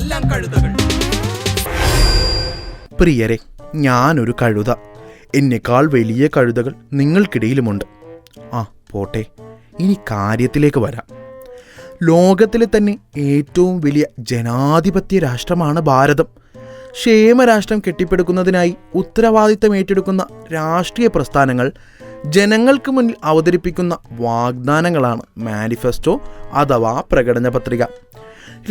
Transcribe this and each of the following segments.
എല്ലാം കഴുതകൾ. പ്രിയരെ ഞാനൊരു കഴുത. എന്നെക്കാൾ വലിയ കഴുതകൾ നിങ്ങൾക്കിടയിലുമുണ്ട്. ആ പോട്ടെ. ഇനി കാര്യത്തിലേക്ക് വരാം. ലോകത്തിലെ തന്നെ ഏറ്റവും വലിയ ജനാധിപത്യ രാഷ്ട്രമാണ് ഭാരതം. ക്ഷേമരാഷ്ട്രം കെട്ടിപ്പടുക്കുന്നതിനായി ഉത്തരവാദിത്തം ഏറ്റെടുക്കുന്ന രാഷ്ട്രീയ പ്രസ്ഥാനങ്ങൾ ജനങ്ങൾക്ക് മുന്നിൽ അവതരിപ്പിക്കുന്ന വാഗ്ദാനങ്ങളാണ് മാനിഫെസ്റ്റോ അഥവാ പ്രകടന പത്രിക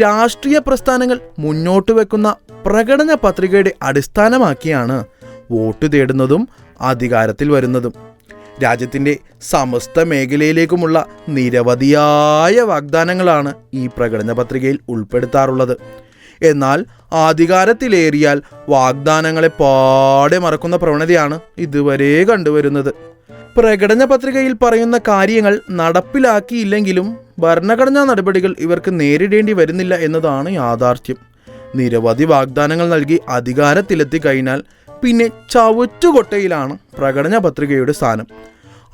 രാഷ്ട്രീയ പ്രസ്ഥാനങ്ങൾ മുന്നോട്ട് വെക്കുന്ന പ്രകടന പത്രികയുടെ അടിസ്ഥാനമാക്കിയാണ് വോട്ട് തേടുന്നതും അധികാരത്തിൽ വരുന്നതും. രാജ്യത്തിന്റെ സമസ്ത മേഖലയിലേക്കുമുള്ള നിരവധിയായ വാഗ്ദാനങ്ങളാണ് ഈ പ്രകടന പത്രികയിൽ ഉൾപ്പെടുത്താറുള്ളത്. എന്നാൽ അധികാരത്തിലേറിയാൽ വാഗ്ദാനങ്ങളെ പാടെ മറക്കുന്ന പ്രവണതയാണ് ഇതുവരെ കണ്ടുവരുന്നത്. പ്രകടന പത്രികയിൽ പറയുന്ന കാര്യങ്ങൾ നടപ്പിലാക്കിയില്ലെങ്കിലും ഭരണഘടനാ നടപടികൾ ഇവർക്ക് നേരിടേണ്ടി വരുന്നില്ല എന്നതാണ് യാഥാർത്ഥ്യം. നിരവധി വാഗ്ദാനങ്ങൾ നൽകി അധികാരത്തിലെത്തി കഴിഞ്ഞാൽ പിന്നെ ചവറ്റുകൊട്ടയിലാണ് പ്രകടന പത്രികയുടെ സ്ഥാനം.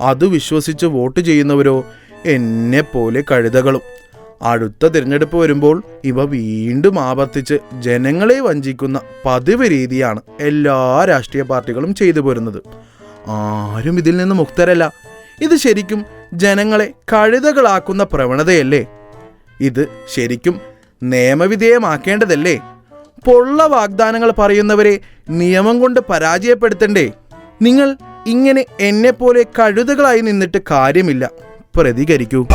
അത് വിശ്വസിച്ച് വോട്ട് ചെയ്യുന്നവരോ എന്നെ പോലെ കഴുതകളും. അടുത്ത തിരഞ്ഞെടുപ്പ് വരുമ്പോൾ ഇവ വീണ്ടും ആവർത്തിച്ച് ജനങ്ങളെ വഞ്ചിക്കുന്ന പതിവ് രീതിയാണ് എല്ലാ രാഷ്ട്രീയ പാർട്ടികളും ചെയ്തു പോരുന്നത്. ആരും ഇതിൽ നിന്ന് മുക്തരല്ല. ഇത് ശരിക്കും ജനങ്ങളെ കഴുതകളാക്കുന്ന പ്രവണതയല്ലേ? ഇത് ശരിക്കും നിയമവിധേയമാക്കേണ്ടതല്ലേ? പൊള്ള വാഗ്ദാനങ്ങൾ പറയുന്നവരെ നിയമം കൊണ്ട് പരാജയപ്പെടുത്തണ്ടേ? നിങ്ങൾ ഇങ്ങനെ എന്നെപ്പോലെ കഴുതകളായി നിന്നിട്ട് കാര്യമില്ല. പ്രതികരിക്കൂ.